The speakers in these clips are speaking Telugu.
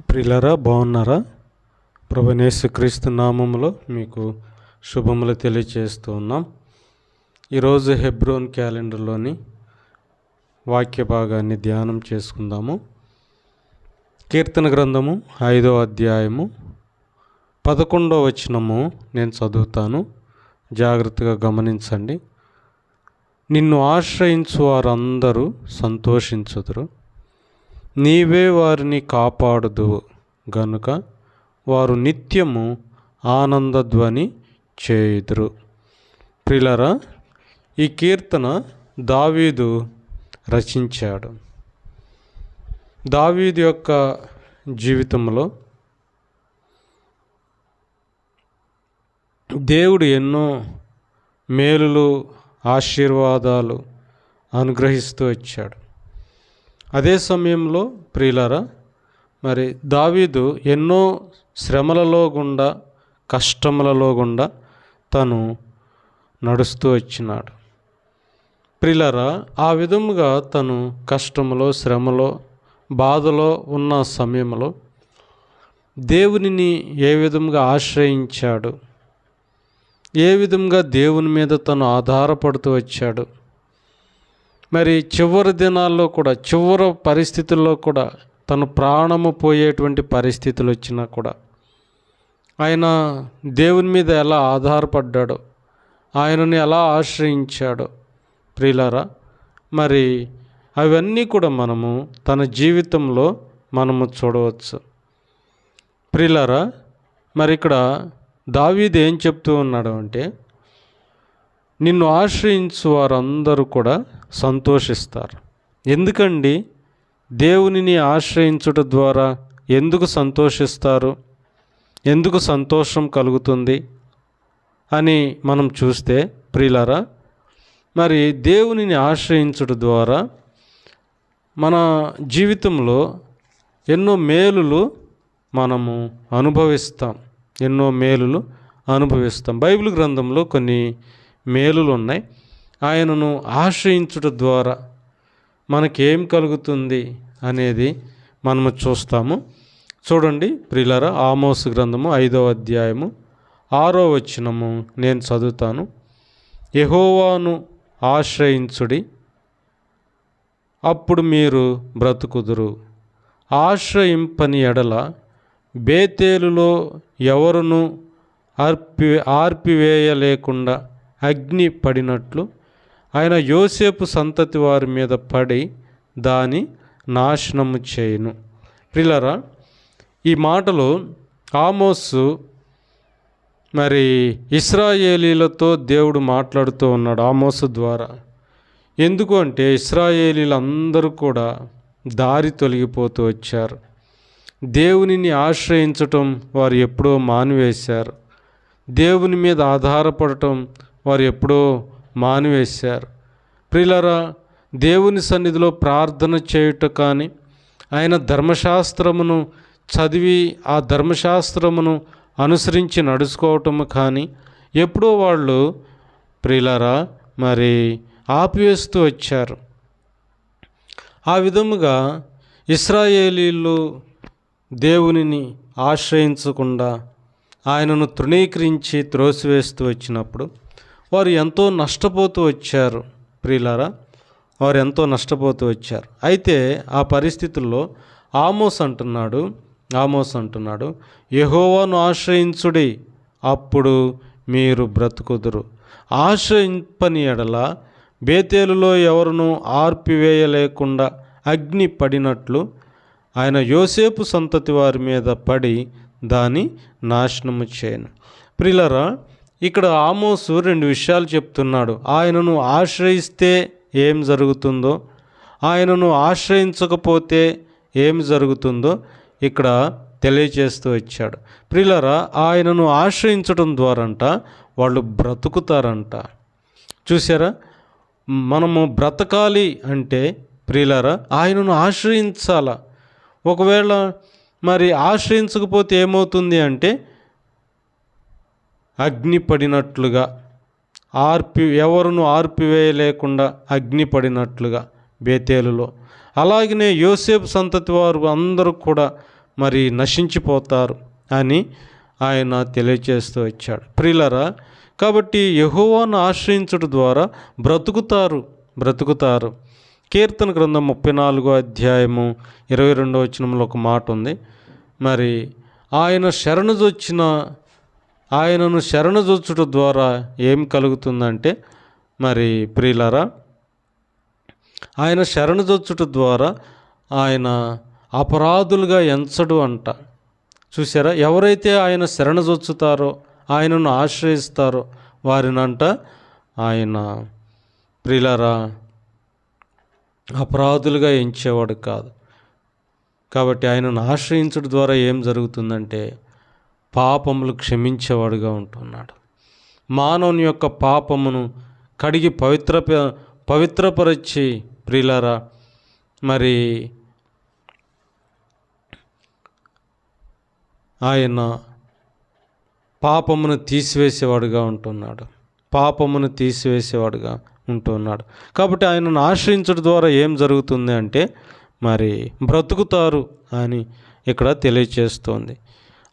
ప్రిలరా బాగున్నారా? ప్రభనేసుక్రీస్తు నామములో మీకు శుభములు తెలియచేస్తూ ఉన్నాం. ఈరోజు హెబ్రోన్ క్యాలెండర్లోని వాక్య భాగాన్ని ధ్యానం చేసుకుందాము. కీర్తన గ్రంథము ఐదో అధ్యాయము పదకొండో వచనము నేను చదువుతాను. జాగ్రత్తగా గమనించండి. నిన్ను ఆశ్రయించు వారందరూ సంతోషించుదురు. నీవే వారిని కాపాడుదు గనుక వారు నిత్యము ఆనందధ్వని చేయుదురు. ప్రిలరా ఈ కీర్తన దావీదు రచించాడు. దావీదు యొక్క జీవితంలో దేవుడు ఎన్నో మేలులు ఆశీర్వాదాలు అనుగ్రహిస్తూ వచ్చాడు. అదే సమయంలో ప్రియులరా మరి దావీదు ఎన్నో శ్రమలలో గుండా కష్టములలో గుండా తను నడుస్తూ వచ్చినాడు. ప్రిలరా ఆ విధముగా తను కష్టములో శ్రమలో బాధలో ఉన్న సమయంలో దేవునిని ఏ విధంగా ఆశ్రయించాడు? ఏ విధంగా దేవుని మీద తను ఆధారపడుతూ వచ్చాడు? మరి చివరి దినాల్లో కూడా చివరి పరిస్థితుల్లో కూడా తను ప్రాణము పోయేటువంటి పరిస్థితులు వచ్చినా కూడా ఆయన దేవుని మీద ఎలా ఆధారపడ్డాడో ఆయనని ఎలా ఆశ్రయించాడో ప్రియులారా మరి అవన్నీ కూడా మనము తన జీవితంలో మనము చూడవచ్చు. ప్రియులారా మరి ఇక్కడ దావీద్ ఏం చెప్తూ ఉన్నాడు అంటే నిన్ను ఆశ్రయించు వారందరూ కూడా సంతోషిస్తారు. ఎందుకండి? దేవునిని ఆశ్రయించుట ద్వారా ఎందుకు సంతోషిస్తారు? ఎందుకు సంతోషం కలుగుతుంది? అని మనం చూస్తే ప్రియులరా మరి దేవునిని ఆశ్రయించుట ద్వారా మన జీవితంలో ఎన్నో మేలులు మనము అనుభవిస్తాం. ఎన్నో మేలులు అనుభవిస్తాం. బైబిల్ గ్రంథంలో కొన్ని మేలులు ఉన్నాయి. ఆయనను ఆశ్రయించుట ద్వారా మనకేం కలుగుతుంది అనేది మనము చూస్తాము. చూడండి ప్రిలర ఆమోస్ గ్రంథము ఐదవ అధ్యాయము ఆరో వచనము నేను చదువుతాను. యహోవాను ఆశ్రయించుడి అప్పుడు మీరు బ్రతుకుదురు. ఆశ్రయింపని ఎడల బేతేలులో ఎవరును ఆర్పి ఆర్పివేయలేకుండా అగ్ని పడినట్లు ఆయన యోసేపు సంతతి వారి మీద పడి దాని నాశనము చేయును. ప్రిలరా ఈ మాటలు ఆమోసు మరి ఇస్రాయేలీలతో దేవుడు మాట్లాడుతూ ఉన్నాడు ఆమోసు ద్వారా. ఎందుకు అంటే ఇస్రాయేలీలందరూ కూడా దారి తొలగిపోతూ వచ్చారు. దేవునిని ఆశ్రయించటం వారు ఎప్పుడో మానివేశారు. దేవుని మీద ఆధారపడటం వారు ఎప్పుడో మానివేశారు. ప్రిలరా దేవుని సన్నిధిలో ప్రార్థన చేయుట కానీ ఆయన ధర్మశాస్త్రమును చదివి ఆ ధర్మశాస్త్రమును అనుసరించి నడుచుకోవటము కానీ ఎప్పుడో వాళ్ళు ప్రిలరా మరి ఆపివేస్తూ వచ్చారు. ఆ విధముగా ఇస్రాయేలీలు దేవునిని ఆశ్రయించకుండా ఆయనను తృణీకరించి త్రోసివేస్తూ వచ్చినప్పుడు వారు ఎంతో నష్టపోతూ వచ్చారు ప్రియులారా. వారు ఎంతో నష్టపోతూ వచ్చారు. అయితే ఆ పరిస్థితుల్లో ఆమోస్ అంటున్నాడు ఆమోస్ అంటున్నాడు యహోవాను ఆశ్రయించుడి అప్పుడు మీరు బ్రతుకుదురు. ఆశ్రయింపని ఎడల బేతేలులో ఎవరును ఆర్పివేయలేకుండా అగ్ని పడినట్లు ఆయన యోసేపు సంతతి వారి మీద పడి దాని నాశనము చేయను. ప్రిలరా ఇక్కడ ఆమోసు రెండు విషయాలు చెప్తున్నాడు. ఆయనను ఆశ్రయిస్తే ఏం జరుగుతుందో ఆయనను ఆశ్రయించకపోతే ఏం జరుగుతుందో ఇక్కడ తెలియచేస్తూ వచ్చాడు. ప్రిలరా ఆయనను ఆశ్రయించడం ద్వారంట వాళ్ళు బ్రతుకుతారంట. చూసారా మనము బ్రతకాలి అంటే ప్రియులరా ఆయనను ఆశ్రయించాల? ఒకవేళ మరి ఆశ్రయించకపోతే ఏమవుతుంది అంటే అగ్ని పడినట్లుగా ఆర్పి ఎవరును ఆర్పివేయలేకుండా అగ్ని పడినట్లుగా బేతేలులో. అలాగనే యోసేపు సంతతి వారు అందరూ కూడా మరి నశించిపోతారు అని ఆయన తెలియచేస్తూ వచ్చాడు. ప్రిలరా కాబట్టి యహోవాను ఆశ్రయించడం ద్వారా బ్రతుకుతారు బ్రతుకుతారు. కీర్తన గ్రంథం ముప్పై నాలుగో అధ్యాయము ఇరవై రెండో వచనంలో ఒక మాట ఉంది. మరి ఆయన శరణుజొచ్చిన ఆయనను శరణుజొచ్చుట ద్వారా ఏం కలుగుతుందంటే మరి ప్రియులరా ఆయన శరణుజొచ్చుట ద్వారా ఆయన అపరాధులుగా ఎంచడు అంట. చూసారా ఎవరైతే ఆయన శరణజొచ్చుతారో ఆయనను ఆశ్రయిస్తారో వారినంట ఆయన ప్రిలరా అపరాధులుగా ఎంచేవాడు కాదు. కాబట్టి ఆయనను ఆశ్రయించడం ద్వారా ఏం జరుగుతుందంటే పాపములు క్షమించేవాడుగా ఉంటున్నాడు. మానవుని యొక్క పాపమును కడిగి పవిత్ర పవిత్రపరచి ప్రిలరా మరి ఆయన పాపమును తీసివేసేవాడుగా ఉంటున్నాడు. పాపమును తీసివేసేవాడుగా ఉంటున్నాడు. కాబట్టి ఆయనను ఆశ్రయించడం ద్వారా ఏం జరుగుతుంది అంటే మరి బ్రతుకుతారు అని ఇక్కడ తెలియచేస్తోంది.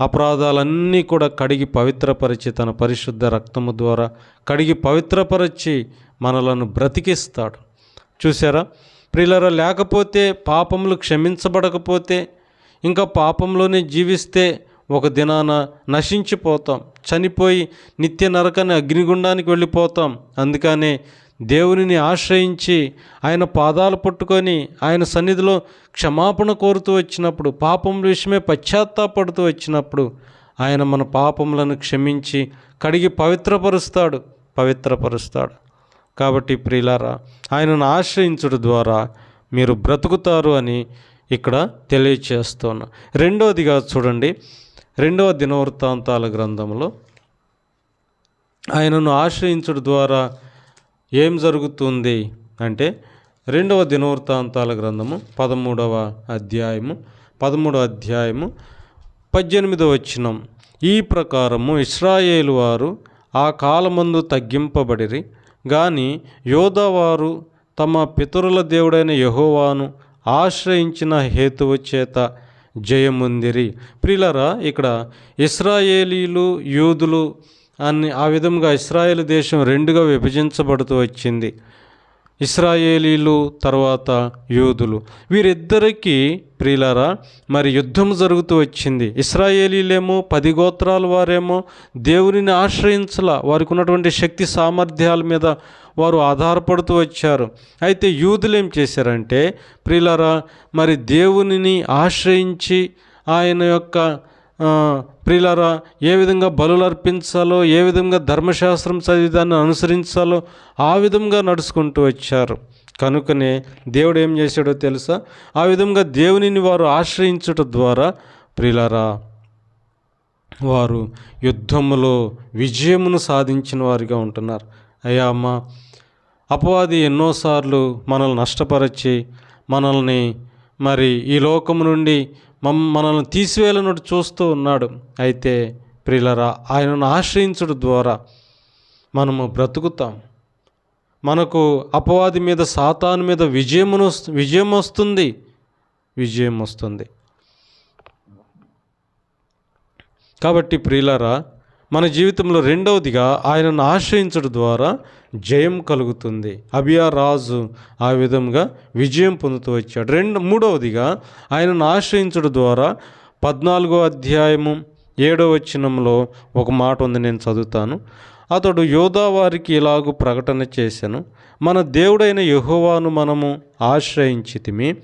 అపరాధాలన్నీ కూడా కడిగి పవిత్రపరిచి తన పరిశుద్ధ రక్తము ద్వారా కడిగి పవిత్రపరిచి మనలను బ్రతికిస్తాడు. చూసారా ప్రియులరా లేకపోతే పాపములు క్షమించబడకపోతే ఇంకా పాపంలోనే జీవిస్తే ఒక దినాన నశించిపోతాం. చనిపోయి నిత్య నరకాన్ని అగ్నిగుండానికి వెళ్ళిపోతాం. అందుకనే దేవునిని ఆశ్రయించి ఆయన పాదాలు పట్టుకొని ఆయన సన్నిధిలో క్షమాపణ కోరుతూ వచ్చినప్పుడు పాపం విషయమే పశ్చాత్తాపడుతూ వచ్చినప్పుడు ఆయన మన పాపములను క్షమించి కడిగి పవిత్రపరుస్తాడు పవిత్రపరుస్తాడు. కాబట్టి ప్రియులారా ఆయనను ఆశ్రయించడం ద్వారా మీరు బ్రతుకుతారు అని ఇక్కడ తెలియచేస్తున్నా. రెండవదిగా చూడండి రెండవ దినవృత్తాంతాల గ్రంథంలో ఆయనను ఆశ్రయించడం ద్వారా ఏం జరుగుతుంది అంటే రెండవ దినవృత్తాంతాల గ్రంథము పదమూడవ అధ్యాయము పదమూడవ అధ్యాయము పద్దెనిమిదవ వచనం. ఈ ప్రకారము ఇస్రాయేలు వారు ఆ కాలమందు తగ్గింపబడిరి గాని యోధవారు తమ పితరుల దేవుడైన యహోవాను ఆశ్రయించిన హేతువు చేత జయముందిరి. ప్రిలరా ఇక్కడ ఇస్రాయేలీలు యూదులు అన్ని ఆ విధంగా ఇస్రాయేల్ దేశం రెండుగా విభజించబడుతూ వచ్చింది. ఇస్రాయేలీలు తర్వాత యూదులు. వీరిద్దరికీ ప్రియులారా మరి యుద్ధం జరుగుతూ వచ్చింది. ఇస్రాయేలీలేమో పది గోత్రాల వారేమో దేవునిని ఆశ్రయించలా వారికి ఉన్నటువంటి శక్తి సామర్థ్యాల మీద వారు ఆధారపడుతూ వచ్చారు. అయితే యూదులు ఏం చేశారంటే ప్రియులారా మరి దేవునిని ఆశ్రయించి ఆయన యొక్క ప్రియులారా ఏ విధంగా బలులు అర్పించాలో ఏ విధంగా ధర్మశాస్త్రం చదివి దాన్ని అనుసరించాలో ఆ విధంగా నడుచుకుంటూ వచ్చారు. కనుకనే దేవుడు ఏం చేశాడో తెలుసా? ఆ విధంగా దేవునిని వారు ఆశ్రయించుట ద్వారా ప్రియులారా వారు యుద్ధములో విజయమును సాధించిన వారిగా ఉంటున్నారు. అయ్యా అమ్మ అపవాది ఎన్నోసార్లు మనల్ని నష్టపరచి మనల్ని మరి ఈ లోకము నుండి మమ్ మనల్ని తీసివేలనట్టు చూస్తూ ఉన్నాడు. అయితే ప్రియులరా ఆయనను ఆశ్రయించడం ద్వారా మనము బ్రతుకుతాం. మనకు అపవాది మీద సాతాను మీద విజయమును విజయం వస్తుంది. విజయం వస్తుంది. కాబట్టి ప్రియులరా మన జీవితంలో రెండవదిగా ఆయనను ఆశ్రయించడం ద్వారా జయం కలుగుతుంది. అబియా రాజు ఆ విధంగా విజయం పొందుతూ వచ్చాడు. రెండు మూడవదిగా ఆయనను ఆశ్రయించడం ద్వారా పద్నాలుగో అధ్యాయము ఏడో వచనంలో ఒక మాట ఉంది నేను చదువుతాను. అతడు యోధావారికి ఇలాగూ ప్రకటన చేశాను. మన దేవుడైన యహోవాను మనము ఆశ్రయించితిమి.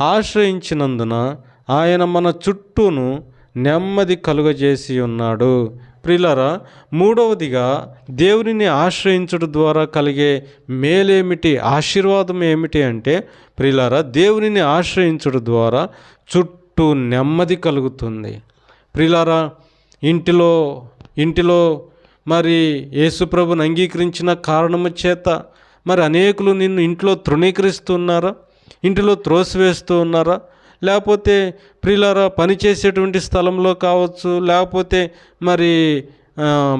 ఆశ్రయించినందున ఆయన మన చుట్టూను నెమ్మది కలుగజేసి ఉన్నాడు. ప్రిలరా మూడవదిగా దేవునిని ఆశ్రయించడం ద్వారా కలిగే మేలేమిటి ఆశీర్వాదం ఏమిటి అంటే ప్రిలరా దేవునిని ఆశ్రయించడం ద్వారా చుట్టూ నెమ్మది కలుగుతుంది. ప్రిలారా ఇంటిలో ఇంటిలో మరి యేసుప్రభుని అంగీకరించిన కారణము చేత మరి అనేకులు నిన్ను ఇంట్లో తృణీకరిస్తున్నారా ఇంటిలో త్రోసివేస్తూ ఉన్నారా? లేకపోతే ప్రియులారా పనిచేసేటువంటి స్థలంలో కావచ్చు లేకపోతే మరి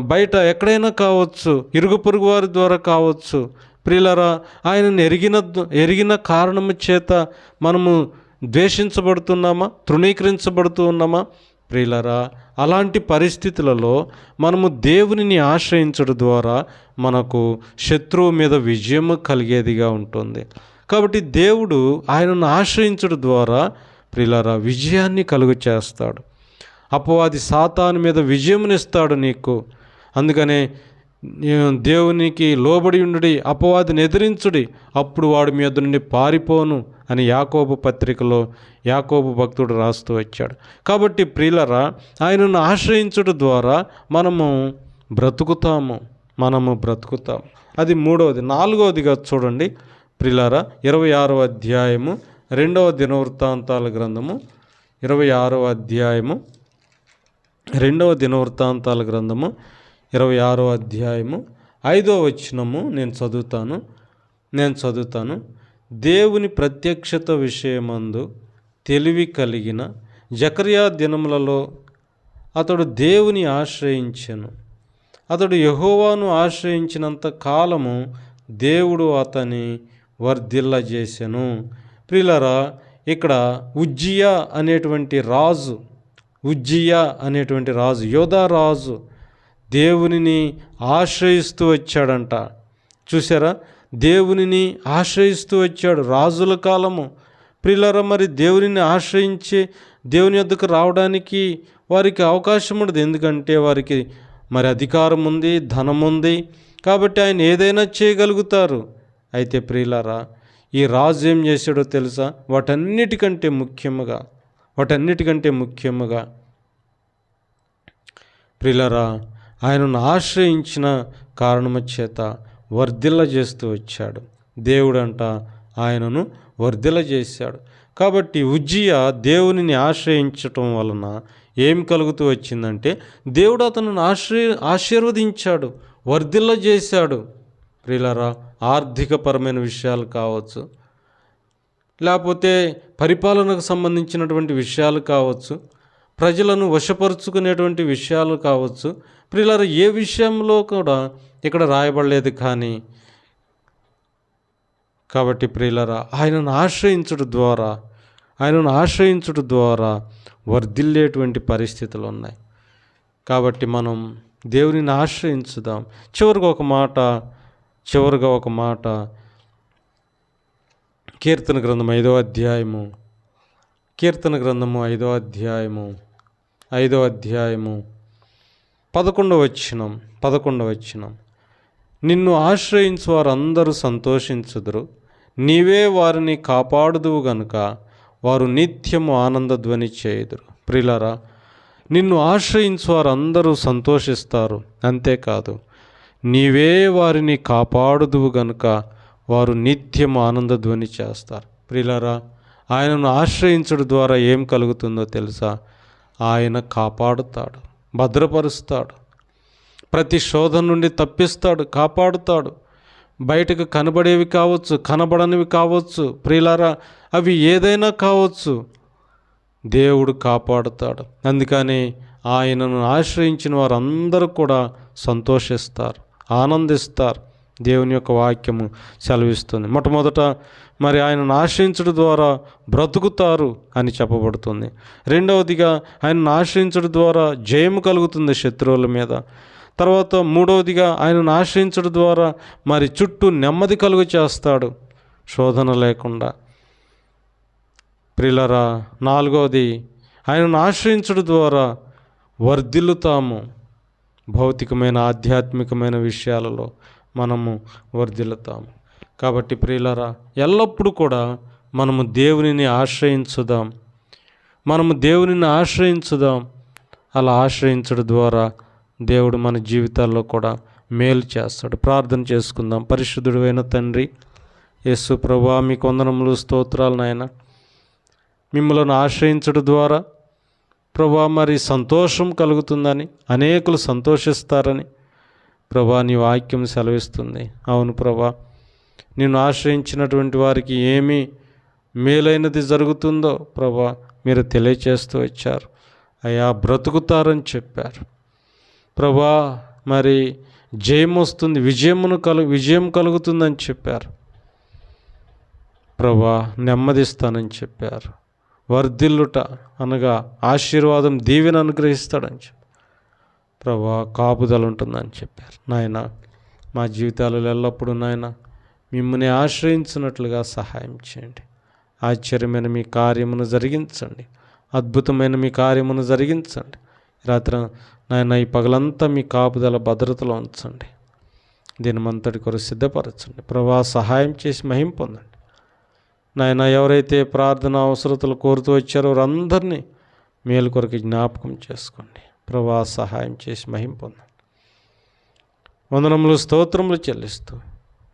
బయట ఎక్కడైనా కావచ్చు ఇరుగు పొరుగు వారి ద్వారా కావచ్చు ప్రిలరా ఆయనను ఎరిగిన ఎరిగిన కారణము చేత మనము ద్వేషించబడుతున్నామా తృణీకరించబడుతూ ఉన్నామా? ప్రియులరా అలాంటి పరిస్థితులలో మనము దేవునిని ఆశ్రయించడం ద్వారా మనకు శత్రువు మీద విజయం కలిగేదిగా ఉంటుంది. కాబట్టి దేవుడు ఆయనను ఆశ్రయించడం ద్వారా ప్రిలారా విజయాన్ని కలుగు చేస్తాడు. అపవాది సాతాను మీద విజయమునిస్తాడు నీకు. అందుకనే దేవునికి లోబడి ఉండుడి అపవాదిని ఎదిరించుడి అప్పుడు వాడి మీద నుండి పారిపోను అని యాకోబు పత్రికలో యాకోబు భక్తుడు రాస్తూ వచ్చాడు. కాబట్టి ప్రియులరా ఆయనను ఆశ్రయించడం ద్వారా మనము బ్రతుకుతాము మనము బ్రతుకుతాము. అది మూడవది నాలుగవదిగా చూడండి. ప్రిలారా ఇరవై ఆరవ అధ్యాయము రెండవ దినవృత్తాంతాల గ్రంథము ఇరవై ఆరవ అధ్యాయము రెండవ దినవృత్తాంతాల గ్రంథము ఇరవై ఆరో అధ్యాయము ఐదో వచనము నేను చదువుతాను నేను చదువుతాను. దేవుని ప్రత్యక్షత విషయమందు తెలివి కలిగిన జకర్యా దినములలో అతడు దేవుని ఆశ్రయించను. అతడు యహోవాను ఆశ్రయించినంత కాలము దేవుడు అతని వర్ధిల్లజేసెను. ప్రిలరా ఇక్కడ ఉజ్జియా అనేటువంటి రాజు ఉజ్జియా అనేటువంటి రాజు యోధా రాజు దేవునిని ఆశ్రయిస్తూ వచ్చాడంట. చూసారా దేవునిని ఆశ్రయిస్తూ వచ్చాడు రాజుల కాలము. ప్రిలర మరి దేవునిని ఆశ్రయించి దేవుని యొద్దకు రావడానికి వారికి అవకాశం ఉండదు. ఎందుకంటే వారికి మరి అధికారం ఉంది ధనం ఉంది కాబట్టి ఆయన ఏదైనా చేయగలుగుతారు. అయితే ప్రియులారా ఈ రాజు ఏం చేశాడో తెలుసా? వాటన్నిటికంటే ముఖ్యముగా వాటన్నిటికంటే ముఖ్యముగా ప్రిలరా ఆయనను ఆశ్రయించిన కారణము చేత వర్ధిల్ల చేస్తూ వచ్చాడు. దేవుడంట ఆయనను వర్ధిల్ల చేశాడు. కాబట్టి ఉజ్జియ దేవునిని ఆశ్రయించటం వలన ఏం కలుగుతూ వచ్చిందంటే దేవుడు అతను ఆశ్రయ ఆశీర్వదించాడు వర్ధిల్ల చేశాడు. ప్రియులరా ఆర్థికపరమైన విషయాలు కావచ్చు లేకపోతే పరిపాలనకు సంబంధించినటువంటి విషయాలు కావచ్చు ప్రజలను వశపరుచుకునేటువంటి విషయాలు కావచ్చు ప్రియులారా ఏ విషయంలో కూడా ఇక్కడ రాయబడలేదు కానీ కాబట్టి ప్రియులరా ఆయనను ఆశ్రయించడం ద్వారా ఆయనను ఆశ్రయించడం ద్వారా వర్ధిల్లేటువంటి పరిస్థితులు ఉన్నాయి. కాబట్టి మనం దేవునిని ఆశ్రయించుదాం. చివరికి ఒక మాట చివరిగా ఒక మాట. కీర్తన గ్రంథం ఐదో అధ్యాయము. కీర్తన గ్రంథము ఐదో అధ్యాయము. ఐదో అధ్యాయము. పదకొండవ వచ్చినం పదకొండవ వచ్చినం నిన్ను ఆశ్రయించు వారందరూ సంతోషించుదురు. నీవే వారిని కాపాడుదువు గనుక వారు నిత్యము ఆనందధ్వని చేయుదురు. ప్రిలరా నిన్ను ఆశ్రయించు వారందరూ సంతోషిస్తారు. అంతేకాదు నీవే వారిని కాపాడుదువు గనుక వారు నిత్యం ఆనందధ్వని చేస్తారు. ప్రిలరా ఆయనను ఆశ్రయించడం ద్వారా ఏం కలుగుతుందో తెలుసా? ఆయన కాపాడుతాడు భద్రపరుస్తాడు ప్రతి శోధన నుండి తప్పిస్తాడు కాపాడుతాడు. బయటకు కనబడేవి కావచ్చు కనబడనివి కావచ్చు ప్రియులారా అవి ఏదైనా కావచ్చు దేవుడు కాపాడుతాడు. అందుకని ఆయనను ఆశ్రయించిన వారందరూ కూడా సంతోషిస్తారు. ఆనందిస్తారు. దేవుని యొక్క వాక్యము సెలవిస్తుంది. మొట్టమొదట మరి ఆయన ఆశ్రయించడం ద్వారా బ్రతుకుతారు అని చెప్పబడుతుంది. రెండవదిగా ఆయన ఆశ్రయించడం ద్వారా జయము కలుగుతుంది శత్రువుల మీద. తర్వాత మూడవదిగా ఆయనను ఆశ్రయించడం ద్వారా మరి చుట్టూ నెమ్మది కలుగు చేస్తాడు. శోధన లేకుండా. ప్రిలరా నాలుగవది ఆయనను ఆశ్రయించడం ద్వారా వర్ధిల్లుతాము. భౌతికమైన ఆధ్యాత్మికమైన విషయాలలో మనము వర్ధిల్లుతాము కాబట్టి ప్రియులరా ఎల్లప్పుడూ కూడా మనము దేవునిని ఆశ్రయించుదాం. మనము దేవునిని ఆశ్రయించుదాం. అలా ఆశ్రయించడం ద్వారా దేవుడు మన జీవితాల్లో కూడా మేలు చేస్తాడు. ప్రార్థన చేసుకుందాం. పరిశుద్ధుడు అయిన తండ్రి యేసు ప్రభా మీ కొందనములు స్తోత్రాలు నాయన. మిమ్మల్ని ఆశ్రయించడం ద్వారా ప్రభా మరి సంతోషం కలుగుతుందని అనేకులు సంతోషిస్తారని ప్రభా నీ వాక్యం సెలవిస్తుంది. అవును ప్రభా నిన్ను ఆశ్రయించినటువంటి వారికి ఏమి మేలైనది జరుగుతుందో ప్రభా మీరు తెలియచేస్తూ వచ్చారు. అయా బ్రతుకుతారని చెప్పారు. ప్రభా మరి జయం వస్తుంది విజయమును కలు విజయం కలుగుతుందని చెప్పారు. ప్రభా నెమ్మదిస్తానని చెప్పారు. వర్ధిల్లుట అనగా ఆశీర్వాదం దీవెని అనుగ్రహిస్తాడని చెప్పి. ప్రభా కాపుదల ఉంటుందని చెప్పారు. నాయన మా జీవితాలలో ఎల్లప్పుడూ నాయన మిమ్మల్ని ఆశ్రయించినట్లుగా సహాయం చేయండి. ఆశ్చర్యమైన మీ కార్యమును జరిగించండి. అద్భుతమైన మీ కార్యమును జరిగించండి. రాత్రి నాయన ఈ పగలంతా మీ కాపుదల భద్రతలో ఉంచండి. దీని మంతటి కొరకు సిద్ధపరచండి. ప్రభా సహాయం చేసి మహిం పొందండి. నాయన ఎవరైతే ప్రార్థన అవసరతలు కోరుతూ వచ్చారో వారందరినీ మేలు కొరకు జ్ఞాపకం చేసుకోండి. ప్రభా సహాయం చేసి మహింపొందండి వందనములు స్తోత్రములు చెల్లిస్తూ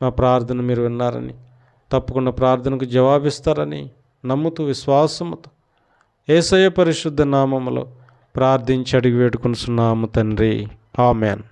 మా ప్రార్థన మీరు విన్నారని తప్పకుండా ప్రార్థనకు జవాబిస్తారని నమ్ముతూ విశ్వాసముతో ఏసయ పరిశుద్ధ నామములో ప్రార్థించి అడిగి వేడుకొనుచున్నాము తండ్రి. ఆమెన్.